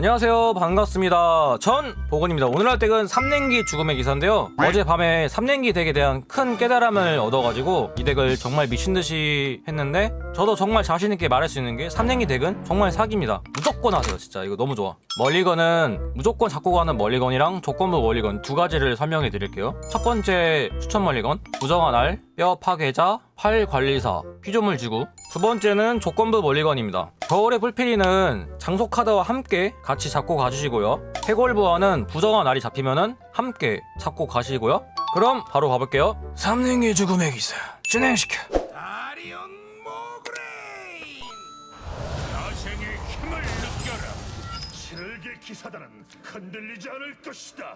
안녕하세요. 반갑습니다. 전 보건입니다. 오늘 할 덱은 삼냉기 죽음의 기사인데요. 어젯밤에 삼냉기 덱에 대한 큰 깨달음을 얻어가지고 이 덱을 정말 미친듯이 했는데 저도 정말 자신있게 말할 수 있는 게 삼냉기 덱은 정말 사기입니다. 무조건 하세요 진짜. 이거 너무 좋아. 멀리건은 무조건 잡고 가는 멀리건이랑 조건부 멀리건 두 가지를 설명해 드릴게요. 첫 번째 추천 멀리건 부정한 알, 뼈 파괴자, 팔 관리사, 피조물 지구 두 번째는 조건부 멀리건입니다. 겨울의 불필이는 장소 카드와 함께 같이 잡고 가주시고요. 해골 부하는 부정한 알이 잡히면은 함께 잡고 가시고요. 그럼 바로 가볼게요. 삼냉기 죽음의 기사 진행시켜. 다리온 모그레인! 야생의 힘을 느껴라. 실계 기사단은 흔들리지 않을 것이다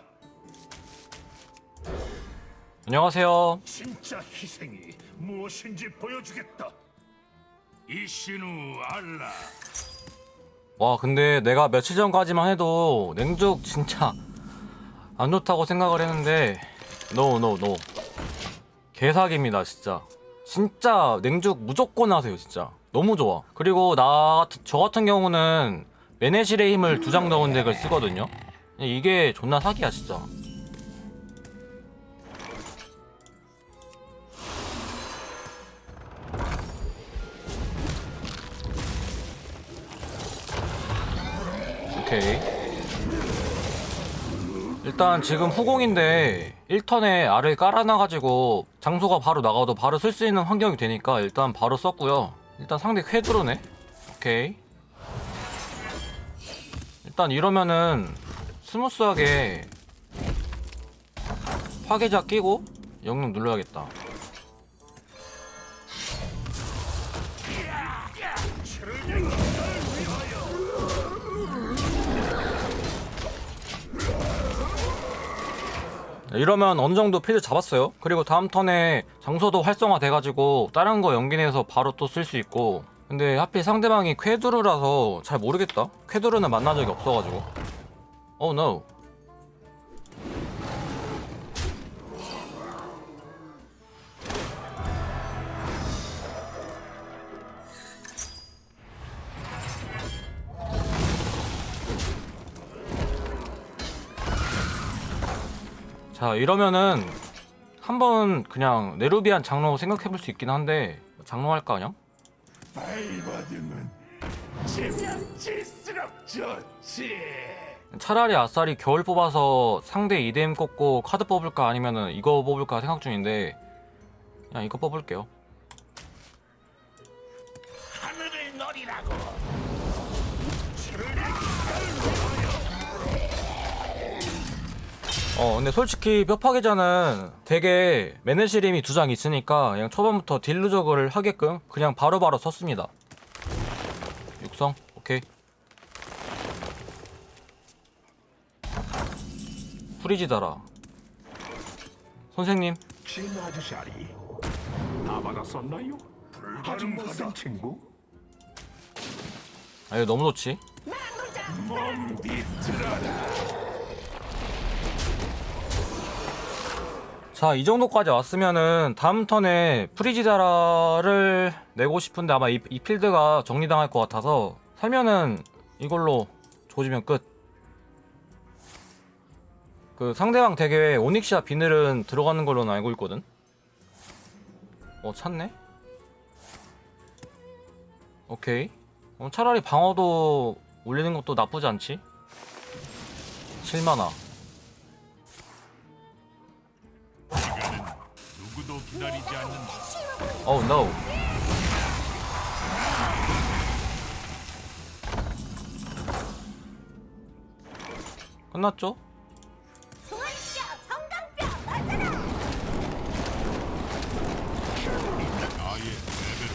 안녕하세요. 진짜 희생이 무엇인지 보여주겠다. 이신우 알라. 와 근데 내가 며칠 전까지만 해도 냉죽 진짜 안 좋다고 생각을 했는데 노노노 개사기입니다 진짜. 진짜 냉죽 무조건 하세요 진짜. 너무 좋아. 그리고 나 저 같은 경우는 메네실의 힘을 두 장 넣은 덱을 쓰거든요. 이게 존나 사기야 진짜 오케이. 일단 지금 후공인데 1턴에 알을 깔아놔가지고 장소가 바로 나가도 바로 쓸 수 있는 환경이 되니까 일단 바로 썼고요. 일단 상대 쾌드로네. 오케이. 일단 이러면은 스무스하게 파괴자 끼고 영능 눌러야겠다. 이러면 어느 정도 필드 잡았어요. 그리고 다음 턴에 장소도 활성화 돼가지고 다른 거 연기내서 바로 또 쓸 수 있고. 근데 하필 상대방이 쾌두르라서 잘 모르겠다. 쾌두르는 만난 적이 없어가지고. 오 oh, no. 자 이러면은 한번 그냥 네루비안 장로 생각해볼 수 있긴 한데 장로 할까 그냥? 지면질수록 좋지. 차라리 아싸리 겨울 뽑아서 상대 2대임 꽂고 카드 뽑을까 아니면은 이거 뽑을까 생각 중인데 그냥 이거 뽑을게요. 하늘을 노리라고 어 근데 솔직히 뼈파괴자는 되게 메네시림이 두 장 있으니까 그냥 초반부터 딜루 저그를 하게끔 그냥 바로바로 썼습니다. 육성? 오케이. 프리지다라. 선생님. 진 아저씨아리 다 받았었나요? 불가능하던 친구? 아 이거 너무 좋지. 몸 비틀어라 자, 이 정도까지 왔으면은 다음 턴에 프리지다라를 내고 싶은데 아마 이, 이 필드가 정리당할 것 같아서 살면은 이걸로 조지면 끝. 그 상대방 덱에 오닉시아 비늘은 들어가는 걸로는 알고 있거든. 어, 찾네? 오케이. 어, 차라리 방어도 올리는 것도 나쁘지 않지? 7만화. 누구도 기다리지 않는다 Oh no. 끝났죠? 소환쇼 성강뼈 맞아라 나의 레벨을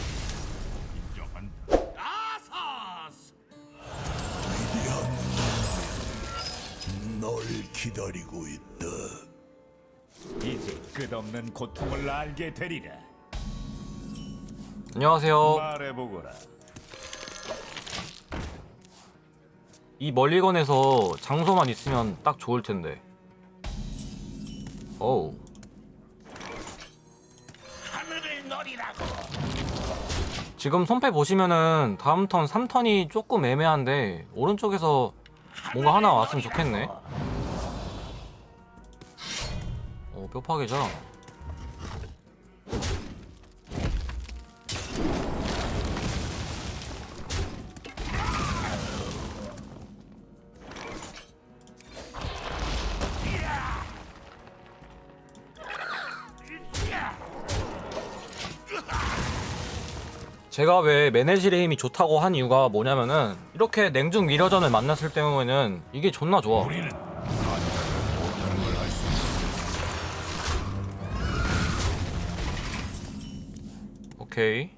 인정한다 아사스 널 기다리고 있다. 끝없는 고통을 알게 되리라 안녕하세요. 말해보거라 이 멀리건에서 장소만 있으면 딱 좋을 텐데. 어우. 하늘을 노리라고 지금 손패 보시면은 다음 턴 3턴이 조금 애매한데 오른쪽에서 뭔가 하나 왔으면 좋겠네 뼈파괴자 제가 왜 메네실의 힘이 좋다고 한 이유가 뭐냐면은 이렇게 냉중 미러전을 만났을 때에는 이게 존나 좋아. 우리는 오케이.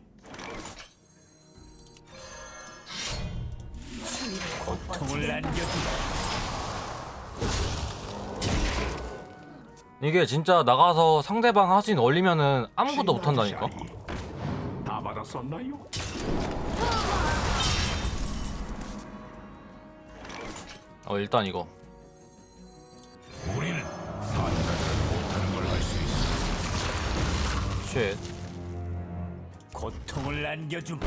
이게 진짜 나가서 상대방 하수인 얼리면은 아무것도 못한다니까. 다 받았었나요? 어 일단 이거. 우리는 사자들은 못하는 걸할수 있어. 쉣. 고통을 안겨주마.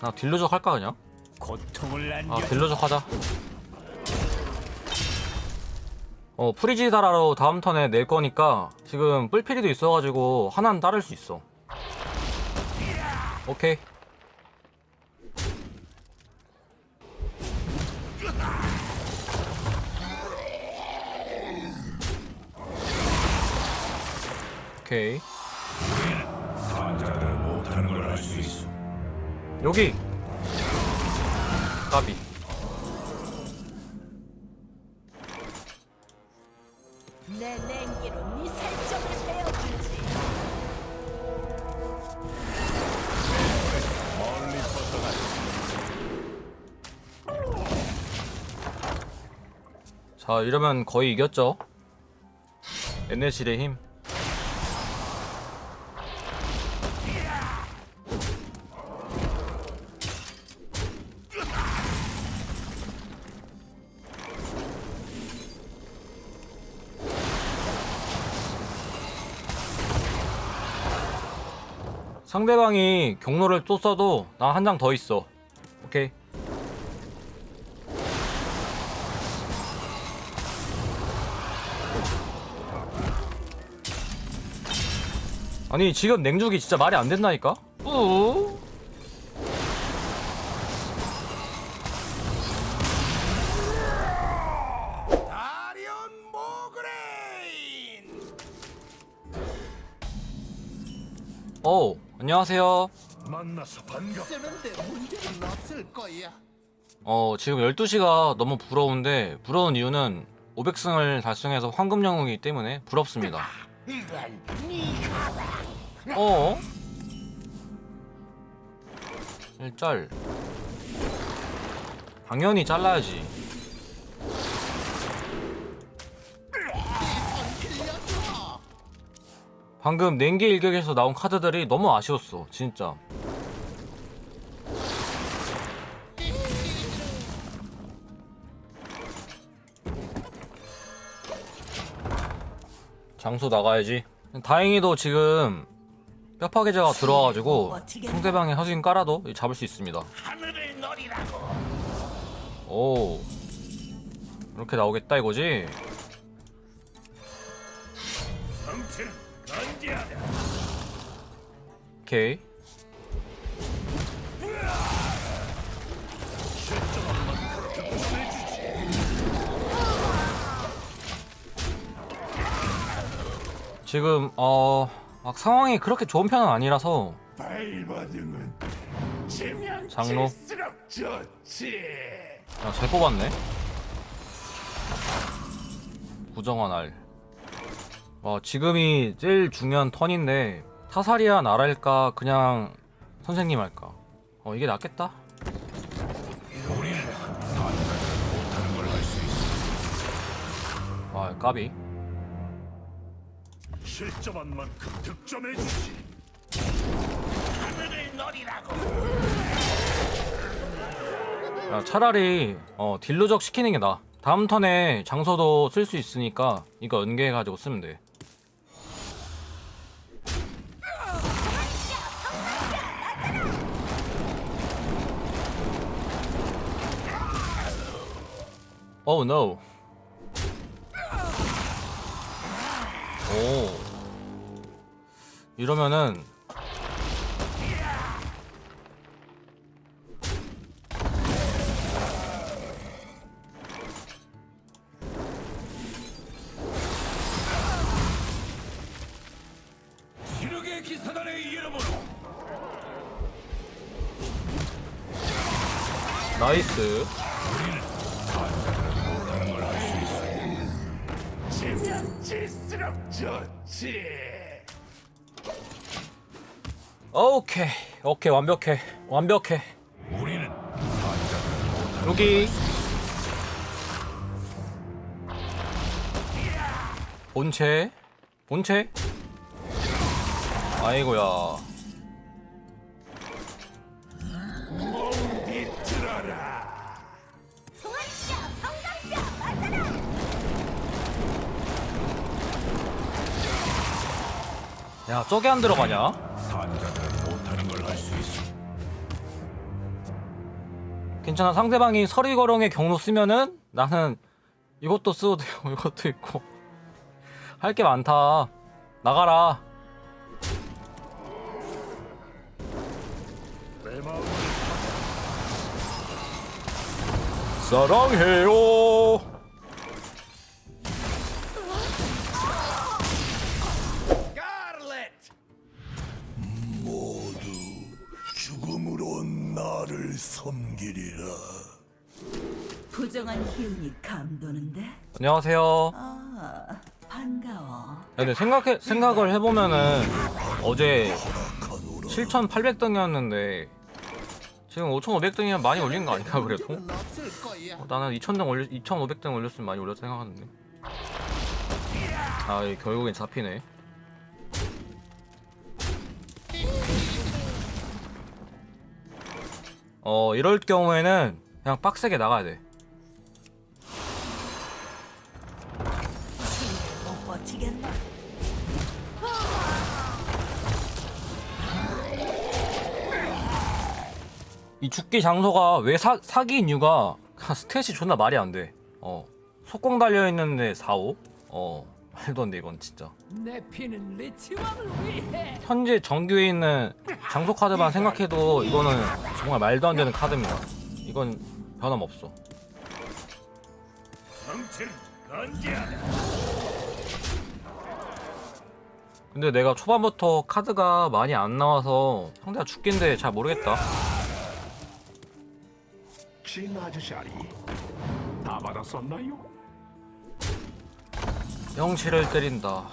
나 딜러적 할까 그냥? 고통을 아 안겨. 딜러적 하자. 어 프리지다라로 다음 턴에 낼 거니까 지금 뿔피리도 있어가지고 하나는 따를 수 있어. 오케이. 오케이. 여기 까비 내 냉기로 네 살점을 베어주지. 멀리 뻗어가. 자 이러면 거의 이겼죠 NLC의 힘 상대방이 경로를 또 써도 나 한 장 더 있어. 오케이. 아니 지금 냉죽이 진짜 말이 안 된다니까? 우 안녕하세요 만나서 반갑. 쓰는데 문제는 없을 거야. 어 지금 12시가 너무 부러운데 부러운 이유는 500승을 달성해서 황금 영웅이기 때문에 부럽습니다 이건 네가 어? 일짤 당연히 잘라야지 방금 냉기 일격에서 나온 카드들이 너무 아쉬웠어 진짜 장소 나가야지 다행히도 지금 뼈파괴자가 들어와가지고 상대방이 하수인 깔아도 잡을 수 있습니다. 오 이렇게 나오겠다 이거지? 오케이. 지금 어... 막 상황이 그렇게 좋은 편은 아니라서. 장로. 야, 잘 뽑았네. 부정한 알 와, 지금이 제일 중요한 턴인데 타사리아 나랄까 그냥 선생님 할까 어 이게 낫겠다. 와 까비 실점한 만큼 득점해 주지. 하늘을 노리라고. 야, 차라리 어, 딜루적 시키는 게 나아. 다음 턴에 장소도 쓸 수 있으니까 이거 연계해가지고 쓰면 돼. Oh no. 오. 이러면은 질수록 좋지. 오케이. 오케이 완벽해. 완벽해. 우리는 여기 본체 본체 아이고야 야 저게 안 들어가냐? 산자들은 못하는 걸 할 수 있어. 괜찮아 상대방이 서리거렁의 경로 쓰면은 나는 이것도 써도 되고 이것도 있고. 할 게 많다. 나가라. 사랑해요 섬기리라. 부정한 기운이 감도는데? 안녕하세요 아, 반가워. 야, 근데 생각해 생각을 해보면은 어제 7,800등이었는데 지금 5,500등이면 많이 올린 거 아닌가 그래도? 어, 나는 2,000등 올려 2,500등 올렸으면 많이 올렸다 생각하는데. 아, 이 결국엔 잡히네. 어, 이럴 경우에는 그냥 빡세게 나가야 돼. 못 버티겠나? 이 죽기 장소가 왜 사, 사기인 이유가 스탯이 존나 말이 안 돼. 어. 속공 달려 있는데 4, 5? 어. 말도 안 돼, 이건 진짜. 내 피는 리치 왕을 위해. 현재 정규에 있는 장소 카드만 생각해도 이거는 정말 말도 안 되는 카드입니다. 이건 변함없어. 건재하다. 근데 내가 초반부터 카드가 많이 안 나와서 상대가 죽긴데 잘 모르겠다. 진 아저씨 아리 다 받았었나요? 영치를 때린다.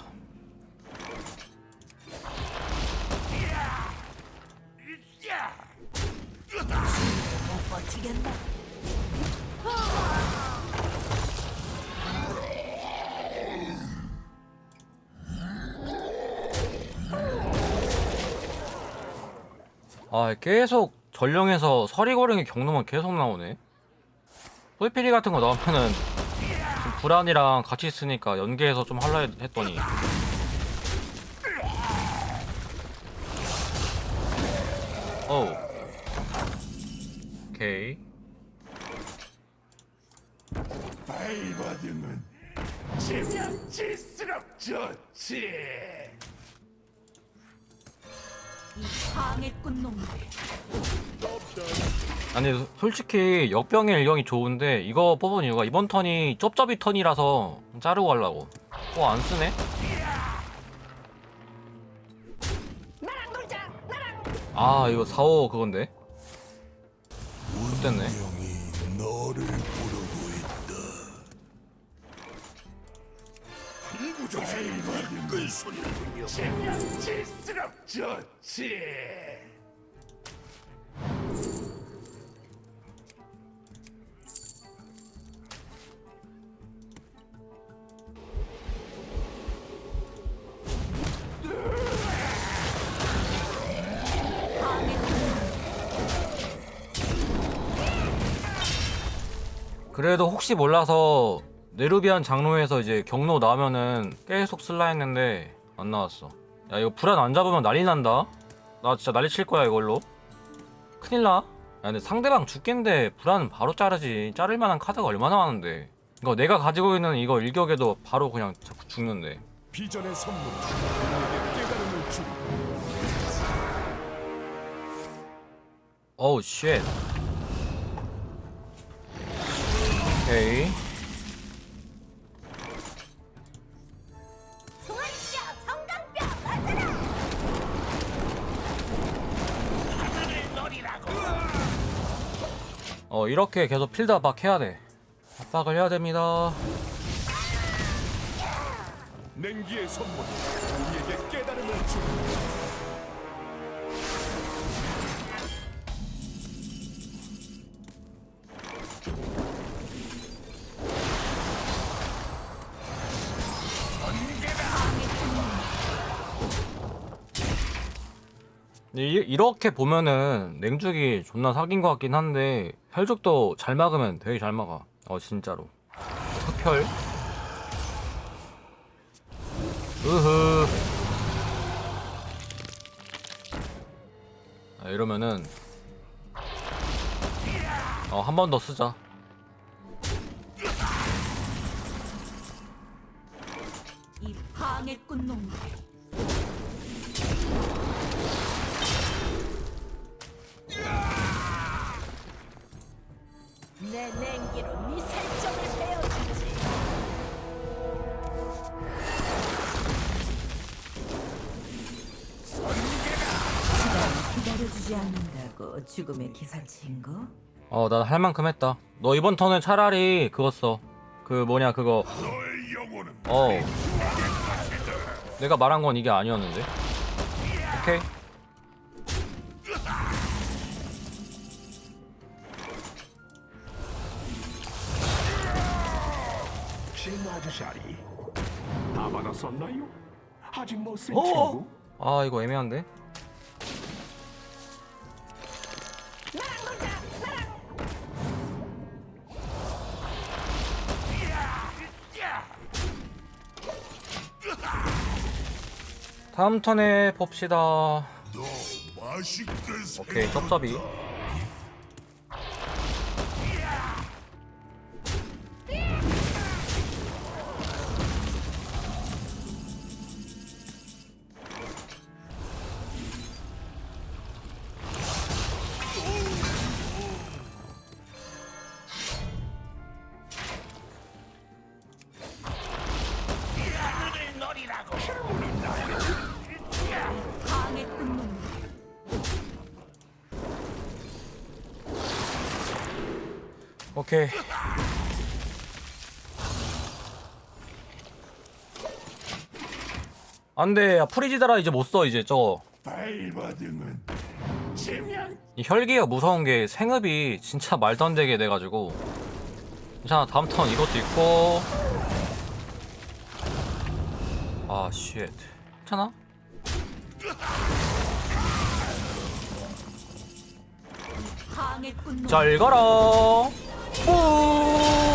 아 계속 전령에서 서리거령의 경로만 계속 나오네. 소이피리 같은 거 나오면은 좀 불안이랑 같이 있으니까 연계해서 좀 할라 했- 했더니 어우 오케이 지면 질수록 좋지. 방해꾼 놈들. 아니 솔직히 역병의 일경이 좋은데 이거 뽑은 이유가 이번 턴이 쩝쩝이 턴이라서 자르고 가려고 어 안 쓰네? 아 이거 4호 그건데 있다. 발받은 그 소리군요. 지면 질수록 좋지. 그래도 혹시 몰라서 네루비안 장로에서 이제 경로 나오면은 계속 쓸라 했는데 안 나왔어. 야 이거 불안 안 잡으면 난리 난다. 나 진짜 난리 칠 거야 이걸로. 큰일 나 야 근데 상대방 죽겠는데 불안은 바로 자르지. 자를 만한 카드가 얼마나 많은데. 이거 내가 가지고 있는 이거 일격에도 바로 그냥 자꾸 죽는데. 비전의 선물. 깨달음을 주고 어우 쉣 오케이. 어 이렇게 계속 필드 압박 해야 돼. 압박을 해야 됩니다. 냉기의 선물 우리에게 깨달음을 주 이, 이렇게 보면은 냉죽이 존나 사귄 것 같긴 한데 혈죽도 잘 막으면 되게 잘 막아. 어 진짜로. 흡혈? 으흐. 아, 이러면은 어 한 번 더 쓰자. 이 방해꾼 놈들. 않는다고 죽음의 기사 친구? 어난 할 만큼 했다 너 이번 턴은 차라리 그거 써 그 뭐냐 그거 어 내가 말한 건 이게 아니었는데 오케이 진 아저씨아리 다 받았었나요? 아직 못쓴 어? 친구? 아 이거 애매한데 다음 턴에 봅시다. 오케이 쩝쩝이 오케이. 안돼 야 프리지다라 이제 못 써 이제 저거. 발버둥은 지면 이 혈기가 무서운 게 생업이 진짜 말도 안 되게 돼가지고. 괜찮아 다음 턴 이것도 있고. 아쉣 괜찮아? 잘 가라 不。